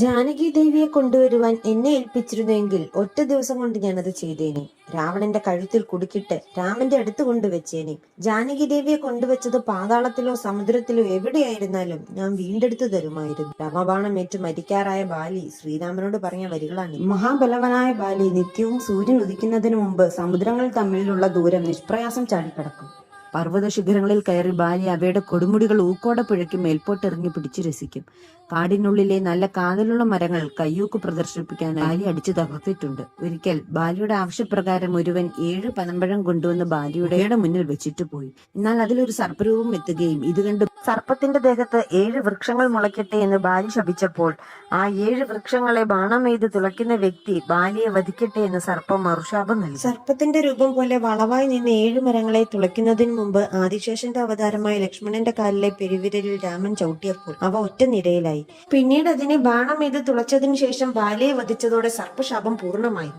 ജാനകി ദേവിയെ കൊണ്ടുവരുവാൻ എന്നെ ഏൽപ്പിച്ചിരുന്നെങ്കിൽ ഒറ്റ ദിവസം കൊണ്ട് ഞാനത് ചെയ്തേനെ. രാവണന്റെ കഴുത്തിൽ കുടുക്കിട്ട് രാമന്റെ അടുത്ത് കൊണ്ടുവച്ചേനെ ജാനകി ദേവിയെ കൊണ്ടുവച്ചത് പാതാളത്തിലോ സമുദ്രത്തിലോ എവിടെയായിരുന്നാലും ഞാൻ വീണ്ടെടുത്തു തരുമായിരുന്നു. രാമബാണമേറ്റ് മരിക്കാറായ ബാലി ശ്രീരാമനോട് പറഞ്ഞ വരികളാണ് മഹാബലവനായ ബാലി നിത്യവും സൂര്യൻ ഉദിക്കുന്നതിന് മുമ്പ് സമുദ്രങ്ങൾ തമ്മിലുള്ള ദൂരം നിഷ്പ്രയാസം ചാടിക്കടക്കും. പർവത ശിഖരങ്ങളിൽ കയറി ബാലി അവയുടെ കൊടുമുടികൾ ഊക്കോടെ പുഴയ്ക്ക് മേൽപോട്ടെറിഞ്ഞു പിടിച്ചു രസിക്കും. കാടിനുള്ളിലെ നല്ല കാതലുള്ള മരങ്ങൾ കയ്യൂക്ക് പ്രദർശിപ്പിക്കാൻ ബാലി അടിച്ചു തകർത്തിട്ടുണ്ട്. ഒരിക്കൽ ബാലിയുടെ ആവശ്യപ്രകാരം ഒരുവൻ ഏഴ് പനമ്പഴം കൊണ്ടുവന്ന് ബാലിയുടെ മുന്നിൽ വെച്ചിട്ട് പോയി. എന്നാൽ അതിലൊരു സർപ്പരൂപം എത്തുകയും ഇത് കണ്ട് സർപ്പത്തിന്റെ ദേഹത്ത് ഏഴ് വൃക്ഷങ്ങൾ മുളയ്ക്കട്ടെ എന്ന് ബാലി ശപിച്ചപ്പോൾ ആ ഏഴ് വൃക്ഷങ്ങളെ ബാണം എയ്ത് തുളയ്ക്കുന്ന വ്യക്തി ബാലിയെ വധിക്കട്ടെ എന്ന് സർപ്പം മറുശാപം നൽകി. സർപ്പത്തിന്റെ രൂപം പോലെ വളവായി നിന്ന് ഏഴ് മരങ്ങളെ തുളയ്ക്കുന്നതിന് മുമ്പ് ആദിശേഷന്റെ അവതാരമായ ലക്ഷ്മണന്റെ കാലിലെ പെരുവിരലിൽ രാമൻ ചവിട്ടിയപ്പോൾ അവ ഒറ്റ നിരയിലായി. പിന്നീട് അതിനെ ബാണം എയ്ത് തുളച്ചതിനു ശേഷം ബാലിയെ വധിച്ചതോടെ സർപ്പശാപം പൂർണമായി.